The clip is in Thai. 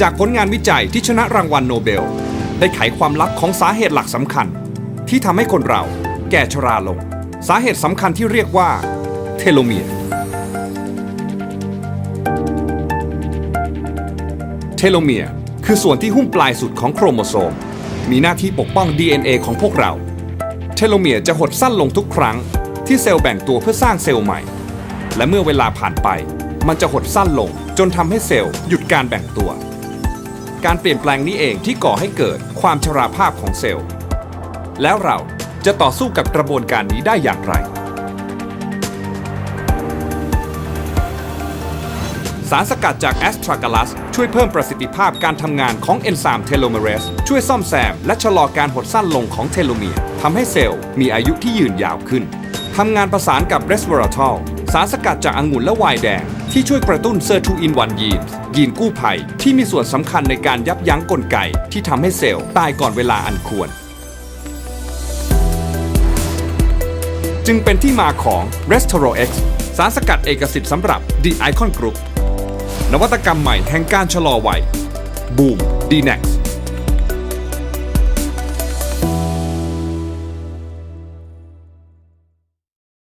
จากผลงานวิจัยที่ชนะรางวัลโนเบล ได้ไขความลับของสาเหตุหลักสำคัญ ที่ทำให้คนเราแก่ชราลง สาเหตุสำคัญที่เรียกว่า เทโลเมียร์เทโลเมียร์คือส่วนที่หุ้มปลายสุดของโครโมโซม มีหน้าที่ปกป้อง DNA ของพวกเรา เทโลเมียร์จะหดสั้นลงทุกครั้ง ที่เซลล์แบ่งตัวเพื่อสร้างเซลล์ใหม่ และเมื่อเวลาผ่านไป มันจะหดสั้นลงจนทำให้เซลล์หยุดการแบ่งตัว การเปลี่ยนแปลงนี้เองที่ก่อให้เกิดความชราภาพของเซลล์ แล้วเราจะต่อสู้กับกระบวนการนี้ได้อย่างไร สารสกัดจากแอสทรากัลัสช่วยเพิ่มประสิทธิภาพการทำงานของเอนไซม์เทโลเมเรสช่วยซ่อมแซมและชะลอการหดสั้นลงของเทโลเมียร์ทำให้เซลล์มีอายุที่ยืนยาวขึ้นทำงานประสานกับเรสเวอราทอล สารสกัดจากองุ่นและไวน์แดง ที่ช่วยกระตุ้นเซอร์ทูอินวันยีนยีนกู้ภัยที่มีส่วนสำคัญในการยับยั้งกลไกที่ทำให้เซลล์ตายก่อนเวลาอันควร จึงเป็นที่มาของ r e s t o r o X สารสกัดเอกสิทธิ์สำหรับ The Icon Group นวัตกรรมใหม่แห่งการชะลอวัย Boom d n e x